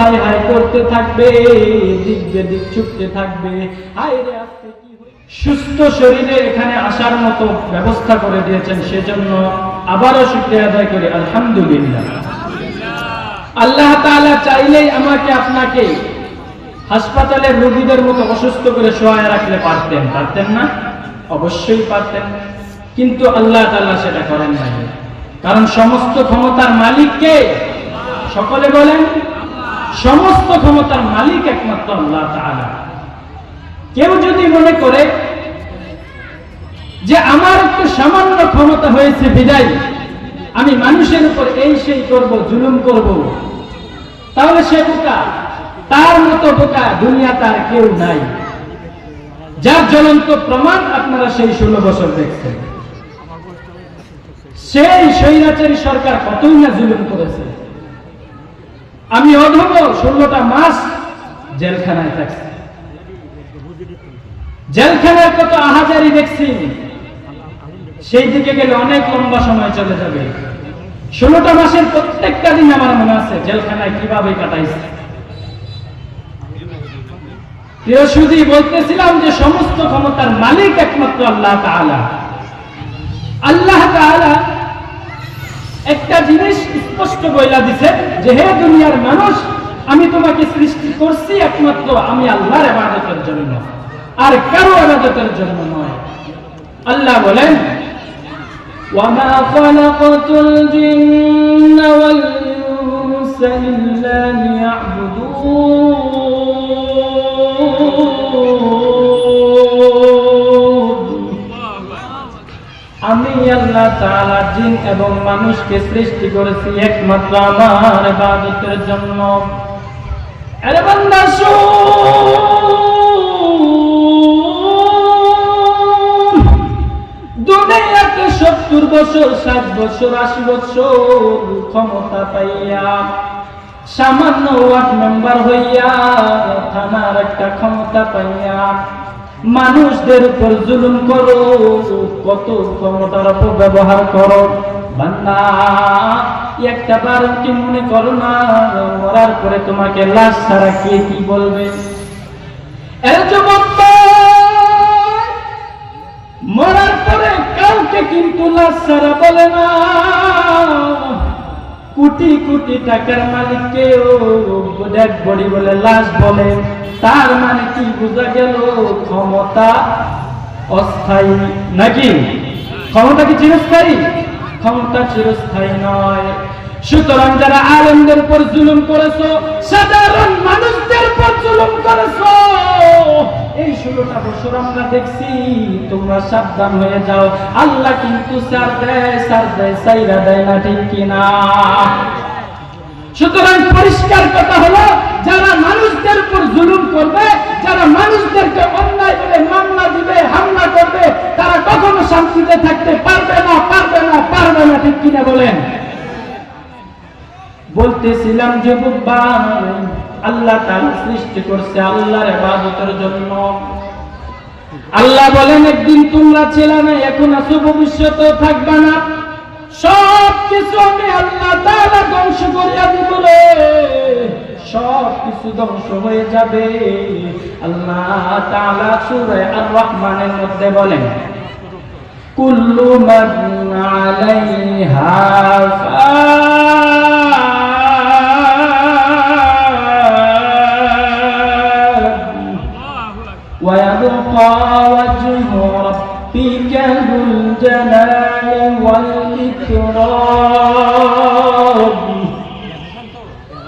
High high করতে থাকবে, দিক ছুটতে থাকবে। হাই রে, আজকে কি সুস্থ শরীরে এখানে আসার মতো ব্যবস্থা করে দিয়েছেন, সেজন্য আবারও শুক্রিয়া আদায় করি, আলহামদুলিল্লাহ। আল্লাহ তাআলা চাইলেই আমাকে, আপনাকে হাসপাতালের রোগীদের মতো অসুস্থ করে শোয়ায় রাখলে পারতেন। পারতেন না? অবশ্যই পারতেন। কিন্তু আল্লাহ তাআলা সেটা করেন নাই। কারণ সমস্ত ক্ষমতার মালিক কে সকলে বলেন সমস্ত ক্ষমতার মালিক একমাত্র আল্লাহ তাআলা। কেউ যদি মনে করে যে আমার একটু সামান্য ক্ষমতা হয়েছে বিদায়, আমি মানুষের উপর এই সেই করব, জুলুম করব, তাহলে সে বোকা, তার মতো বোকা দুনিয়া তার কেউ নাই। যার জ্বলন্ত প্রমাণ আপনারা সেই ষোলো বছর দেখছেন। সেই স্বৈরাচারী সরকার কতই না জুলুম করেছে। আমি অধম ষোলোটা মাস জেলখানায় থাকছি। জেলখানায় কত আহাজারি দেখছি, সেই দিকে গেলে অনেক লম্বা সময় চলে যাবে। ষোলোটা মাসের প্রত্যেকটা দিন আমার মনে আছে, জেলখানায় কীভাবে কাটাইছে। প্রিয় সুধী, বলতেছিলাম যে সমস্ত ক্ষমতার মালিক একমাত্র আল্লাহ আল্লাহ একটা জিনিস স্পষ্ট বইলা দিছে যে হে দুনিয়ার মানুষ আমি তোমাকে সৃষ্টি করছি একমাত্র আমি আল্লাহর ইবাদতের জন্য আর কারো ইবাদতের জন্য নয় আল্লাহ বলেন وما خلقت জিন এবং মানুষকে সৃষ্টি করেছি একমাত্র আমার জন্য। সত্তর বছর, ষাট বছর, আশি বছর ক্ষমতা পাইয়া, সামান্য ওয়ার্ড মেম্বার হইয়া থানার একটা ক্ষমতা পাইয়া মানুষদের উপর জুলুম করো, কত ক্ষমতার অপব্যবহার করো। একটা বার কি মনে করো না, মরার পরে তোমাকে লাশ ছাড়া কে কি বলবে? মরার পরে কাউকে কিন্তু লাশ ছাড়া বলে না। কোটি কোটি টাকার মালিককেও ডেড বডি বলে লাশ বলে। তার মানে কি বোঝা গেল ক্ষমতা অস্থায়ী নাকি? ক্ষমতা কি চিরস্থায়ী? ক্ষমতা চিরস্থায়ী নয়। সুতরাং যারা আলেমদের উপর জুলুম করেছ, সাধারণ মানুষদের উপর জুলুম করেছ। ষোলোটা বছর আমরা দেখছি, তোমরা সাবধান হয়ে যাও। আল্লাহ কিন্তু সার দেয় সার দেয়, সাইরা দেয় না, ঠিক কিনা? সুতরাং পরিষ্কার কথা হলো, যারা মানুষদের উপর জুলুম করবে, যারা মানুষদেরকে অন্যায় বলে মামলা দিবে, হামলা করবে, তারা কখনো শান্তিতে থাকতে পারবে না পারবে না পারবে না, ঠিক কিনা বলেন? বলতেছিলাম যে আল্লাহ তাআলা সৃষ্টি করছে আল্লাহর ইবাদতের জন্য। আল্লাহ বলেন, একদিন তোমরা ছিলে না এখন আছো, ভবিষ্যতেও থাকবে না। সব কিছু আমি আল্লাহ তাআলা ধ্বংস করিয়া দিব রে। সব কিছু ধ্বংস হয়ে যাবে। আল্লাহ তাআলা সূরা আর রহমানের মধ্যে বলেন, কুল্লু মান আলাইহা ফান الجلال والإكرام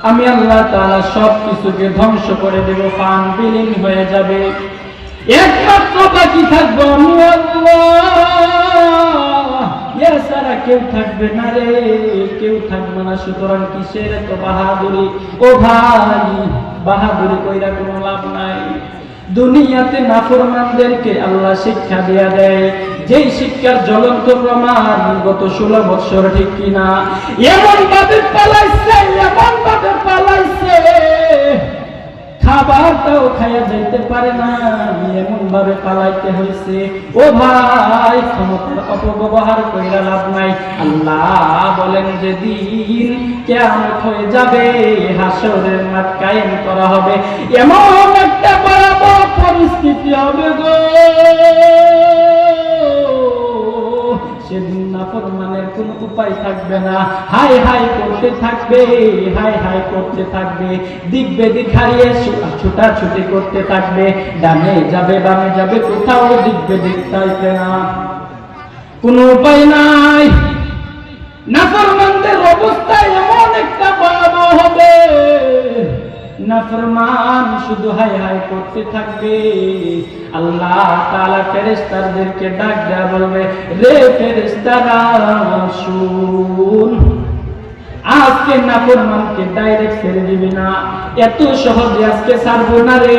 আমি আল্লাহ তাআলা সব কিছুকে ধ্বংস করে দেব পান বিলীন হয়ে যাবে একমাত্র বাকি থাকবো আমি আল্লাহ এছাড়া কেউ থাকবে না রে কেউ থাকবে না সুতরাং কিসের এত বাহাদুরি ও ভাই বাহাদুরি কইরা কোনো লাভ নাই দুনিয়াতে নাফরমানদেরকে আল্লাহ শিক্ষা দেয়া দেয় যেই শিক্ষার জ্বলন্ত প্রমাণ গত ষোলো বৎসর ঠিক কিনা? এমন ভাবে পালাইছে, এমন ভাবে পালাইছে। খাবারটাও খাইয়া যাইতে পারে না, এমন ভাবে পালাইতে হয়েছে ও ভাই, ক্ষমতার অপব্যবহার কইরা লাভ নাই। আল্লাহ বলেন যে দিন কেমন হয়ে যাবে, হাসরের মাঠ কায়েম করা হবে। এমন একটা ভয়াবহ পরিস্থিতি হবে গো। কোনো উপায় থাকবে না। হাই হাই করতে থাকবে, হাই হাই করতে থাকবে। দিক বেদিক হারিয়ে ছুটাছুটি করতে থাকবে। ডানে যাবে, বামে যাবে, কোথাও দিক বেদিক না। কোনো উপায় নাই। নাফরমানদের অবস্থা এমন একটা ভয়াবহ হবে। নাফরমান শুধু হাই হাই করতে থাকবে। আল্লাহ তাআলা ফেরেশতাদেরকে ডাক দেয়া বলবে, রে ফেরেশতারা, শুন। আজকে নাফরমানকে ডাইরেক্ট ছেড়ে দিবি না। এত সহজে আজকে ছাড়বো না রে,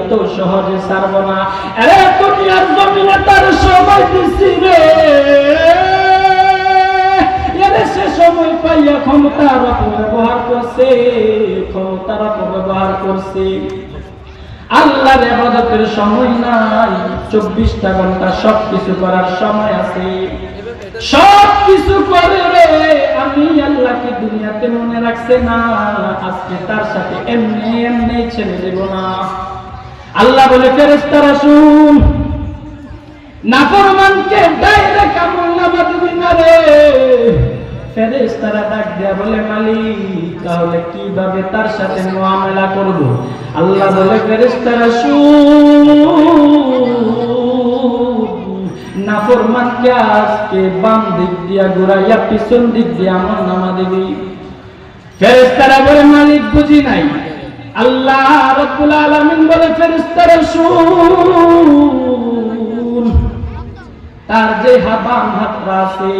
এত সহজে ছাড়বো না। আরে দুনিয়ার জমিনে তার সময় দিছি রে। সে সময় পাইয়া ক্ষমতার অপব্যবহার করছে ক্ষমতার অপব্যবহার করছে। আল্লাহর ইবাদতের সময় নাই, চব্বিশটা ঘণ্টা সব কিছু করার সময় আছে। সব কিছু করে রে আমি আল্লাহকে দুনিয়াতে মনে রাখছে না, আজকে তার সাথে এমনি এমনি ছেড়ে দেব না। আল্লাহ বলে ফেরেস্তারা শুন নাফরমানকে ডাইরেক্ট আমল নামা দিবি না রে। ফেরেশতারা ডাক দেয়া বলে, মালিক, তাহলে কীভাবে তার সাথে মুআমালা করব? আল্লাহ বলে, ফেরেশতারা নাফরমানকে আজকে বাম দিক দিয়া ঘুরাইয়া, পিছন দিক দিয়া আমল নামা দিবি? ফেরেশতারা বলে, মালিক, বুঝি নাই। আল্লাহ রব্বুল আলামিন বলে, ফেরেশতারা, শুন। তার যে হাত বাম হাতটা আছে,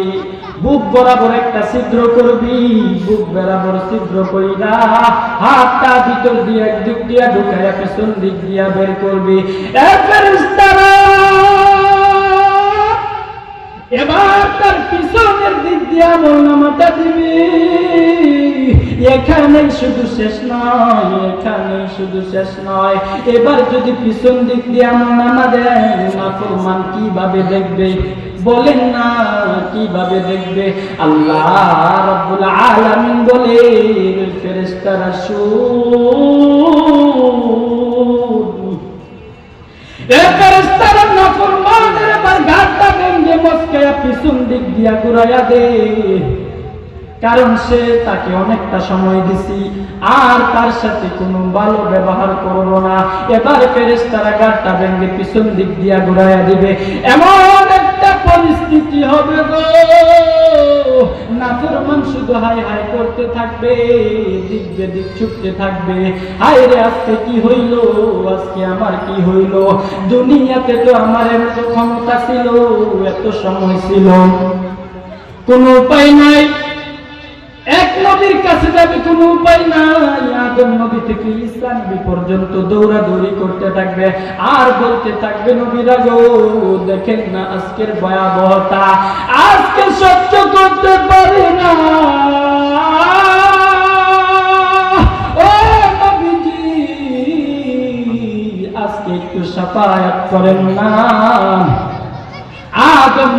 বুক বরাবর একটা ছিদ্র করবি, বুক বরাবর ছিদ্র কইরা হাতটা ভিতর দিয়ে একদিক দিয়া ঢুকাইয়া পেছন দিক দিয়া বের করবি। এবার তার পিছনের দিক দিয়ে আমল নামাটা দিবি। এখানেই শুধু শেষ নয় এখানেই শুধু শেষ নয়। এবার যদি পিছন দিক দিয়ে আমল নামা দেন নাফরমান কীভাবে দেখবে? বলেন না, কীভাবে দেখবে? আল্লাহ রব্বুল আলামিন বলে ফেরেশতারা শুন এ ফেরেশতারা পিছন দিক দিয়া ঘুরাইয়া দে। কারণ সে তাকে অনেকটা সময় দিছি, আর তার সাথে কোনো ভালো ব্যবহার করব না। এবার ফেরেস তারা গাড়টা ভেঙে পিছন দিক দিয়া ঘুরাইয়া দিবে। এমন থাকবে, দিক বেদিক ছুটতে থাকবে। হাই রে আজকে কি হইল? আজকে আমার কি হইল? দুনিয়াতে তো আমার এত ক্ষমতা ছিল, এত সময় ছিল। কোনো উপায় নাই। এক নবীর কাছে যাবে কোনো উপায় নাই। আদম নবী থেকে ঈসা নবী পর্যন্ত দৌড়াদৌড়ি করতে থাকবে। আর বলতে থাকবে নবীরা গো দেখেন না আজকের ভয়াবহতা। আজকে সহ্য করতে পারে না। সাফায়াত করেন না।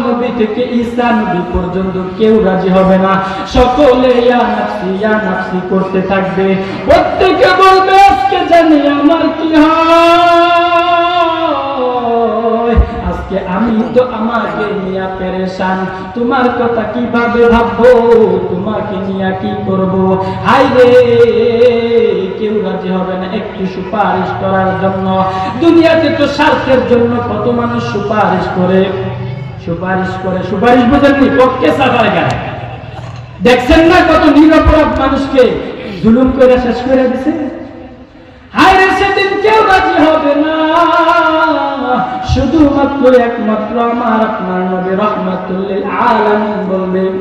নবী থেকে ঈসা নবী পর্যন্ত কেউ রাজি হবে না। সকলে ইয়া নাফসি, ইয়া করতে থাকবে। প্রত্যেকে বলবে, আজকে জানি আমার কি হয়। আজকে আমি তো আমাকে নিয়ে পেরেশান। তোমার কথা কীভাবে ভাববো? তোমাকে নিয়ে কি করব? হাই রে কেউ রাজি হবে না একটু সুপারিশ করার জন্য। দুনিয়াতে তো স্বার্থের জন্য কত মানুষ সুপারিশ করে। সুপারিশ করে, সুপারিশ বোঝেননি? পক্ষে সাফার গায়ে দেখছেন না কত নিরপরাধ মানুষকে জুলুম করে শেষ করে দিছে? হায় রে সেদিন কেউ রাজি হবে না। শুধুমাত্র একমাত্র আমার আপনার নবী রহমাতুল্লিল আলামিন বলবেন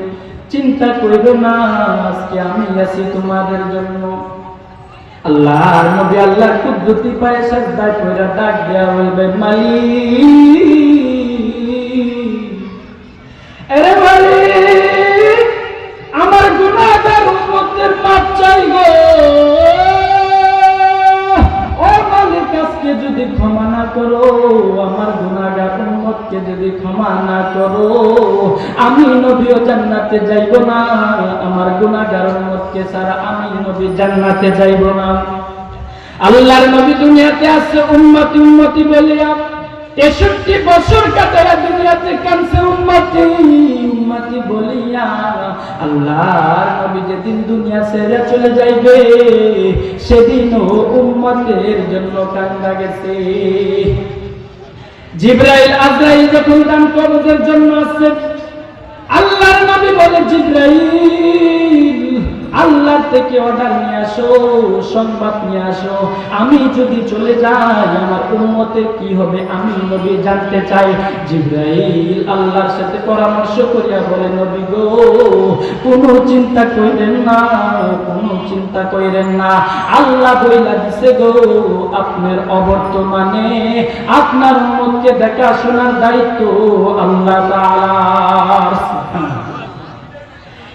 চিন্তা করবে না, আজকে আমি আছি তোমাদের জন্য। আল্লাহর নবী আল্লাহ কুদরতি পায়ে সাজদা কইরা ডাক দেয়া বলবে, মালিক! আমি নবীও জান্নাতে যাইব না। আমার গুনাহগার উম্মতকে ছাড়া আমি নবী জান্নাতে যাইব না। আল্লাহর নবী দুনিয়াতে আসছে উম্মতি উম্মতি বলিয়া তেষট্টি বছর কাটারা দুনিয়াতে কানছে উম্মতি উম্মতি বলিয়া আল্লাহর নবী যেদিন দুনিয়া ছেড়ে চলে যাইবে, সেদিনও উম্মতের জন্য কান্দা গেছে। জিব্রাইল আজরাইল যখন দান কবজের জন্য আসছে আল্লাহর নবী বলে জিব্রাইল! আল্লাহ থেকে অর্ডার নিয়ে আসো, সংবাদ নিয়ে আসো। আমি যদি চলে যাই, আমার উম্মতের কি হবে আমি নবী জানতে চাই। জিব্রাইল আল্লাহর সাথে পরামর্শ করিয়া বলে, নবী গো, কোনো চিন্তা কইরেন না, কোনো চিন্তা কইরেন না। আল্লাহ বইলা দিছে গো, আপনার অবর্তমানে আপনার উম্মতকে দেখাশোনার দায়িত্ব আল্লাহ তাআলার।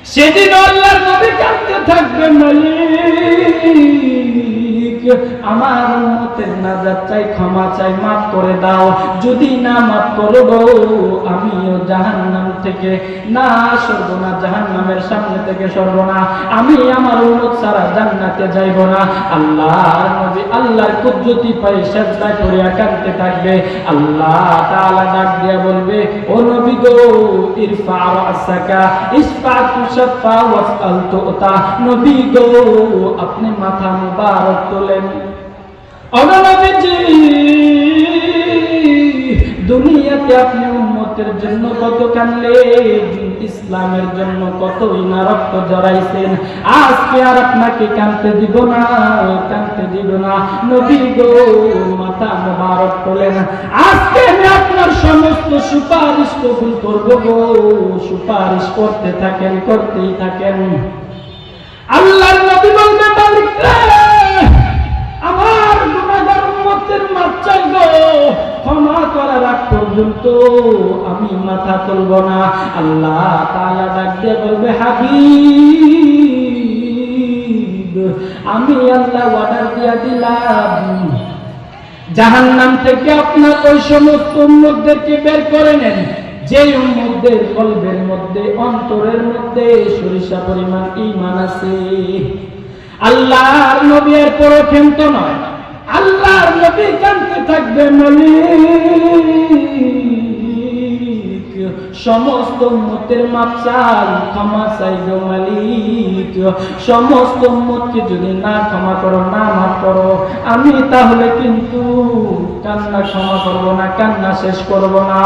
সেদিন আল্লাহর নবী কাঁদতে থাকবে মালিক। আমার উম্মতের নাজাত চাই, ক্ষমা চাই, মাফ করে দাও। যদি না মাফ করো গো আমিও জাহান্নাম থেকে, না সরব না, জাহান্নামের সামনে থেকে সরব না। আমি আমার উম্মত ছাড়া জান্নাতে যাইব না। আল্লাহর নবী আল্লাহর কুদরতি পাই সেজদা করিয়া কাঁদতে থাকবে। আল্লাহ তাআলা ডাক দিয়া বলবে, ও নবী গো, ইরফা রাসাকা ইসফা তুশফা ওয়াসআল তুতা। নবী গো, আপনি মাথা মুবারক তোলেন। ইসলামের জন্য কতই না রক্ত জড়াইছেন? আজকে আর আপনাকে কানতে দিব না, কানতে দিব না। গো মাথা মোবারক তোলেন আজকে আমি আপনার সমস্ত সুপারিশ কবুল করব গো। সুপারিশ করতে থাকেন, করতেই থাকেন। আল্লাহর বলবে ক্ষমা করার আগ পর্যন্ত আমি মাথা তুলব না। আল্লাহ তাআলা ডাক দিয়ে বলবে আমি আল্লাহ অর্ডার দিয়া দিলাম। জাহান্নাম থেকে আপনার ওই সমস্ত উম্মতদেরকে বের করে নেন। যে উম্মতদের কলবের মধ্যে, অন্তরের মধ্যে সরিষা পরিমাণ ইমান আছে। আল্লাহর নবী এর পরও ক্ষান্ত নয়। আল্লাহর নবী কানতে থাকবে মালিক। সমস্ত উম্মতের মাপ চাই ক্ষমা চাইবে মালিক। সমস্ত উম্মতকে যদি না ক্ষমা করো, না মাফ করো, আমি তাহলে কিন্তু কান্না ক্ষমা করব না, কান্না শেষ করব না।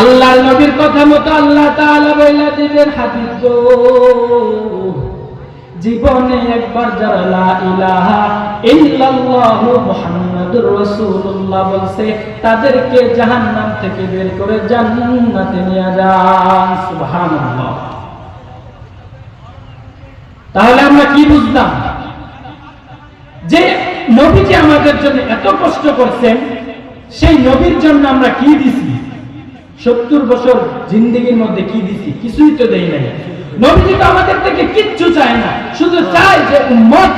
আল্লাহর নবীর কথা মতো আল্লাহ তাআলা বইলা দিবেন হাবিব গো। জীবনে একবার যারা ইলাহা ইল্লাল্লাহু মুহাম্মাদুর রাসূলুল্লাহ বলছে, তাদেরকে জাহান্নাম থেকে বের করে জান্নাতে নিয়ে যান। সুবহানাল্লাহ। তাহলে আমরা কি বুঝলাম? যে নবীজি আমাদের জন্য এত কষ্ট করছেন, সেই নবীর জন্য আমরা কি দিছি? সত্তর বছর জিন্দগির মধ্যে কি দিছি? কিছুই তো দেই নাই। নবীজি তো আমাদের থেকে কিচ্ছু চায় না। শুধু চায় যে উম্মত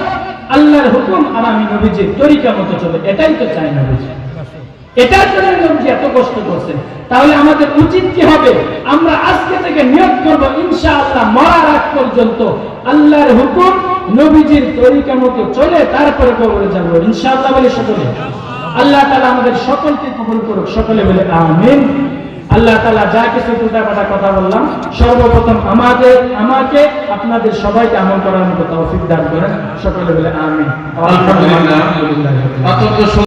আল্লাহর হুকুম আর আমি নবীজির তরিকা মতো চলে। এটাই তো চায় নবীজি। এটার জন্য নবীজি এত কষ্ট করছেন। তাহলে আমাদের উচিত কি হবে? আমরা আজকে থেকে নিয়োগ করব, ইনশাআল্লাহ মরার আগ পর্যন্ত আল্লাহর হুকুম নবীজির তরিকা মতো চলে, তারপরে কবরে যাব। ইনশাআল্লাহ বলে সকলে। আল্লাহ তাআলা আমাদের সকলকে কবুল করুক। সকলে বলে আমিন। আল্লাহ তালা যা কিছু উল্টাপাল্টা কথা বললাম সর্বপ্রথম আমাদের আমাকে আপনাদের সবাইকে আমল করার মতো তৌফিক দান করেন। সকলে বলে আমি আলহামদুলিল্লাহ।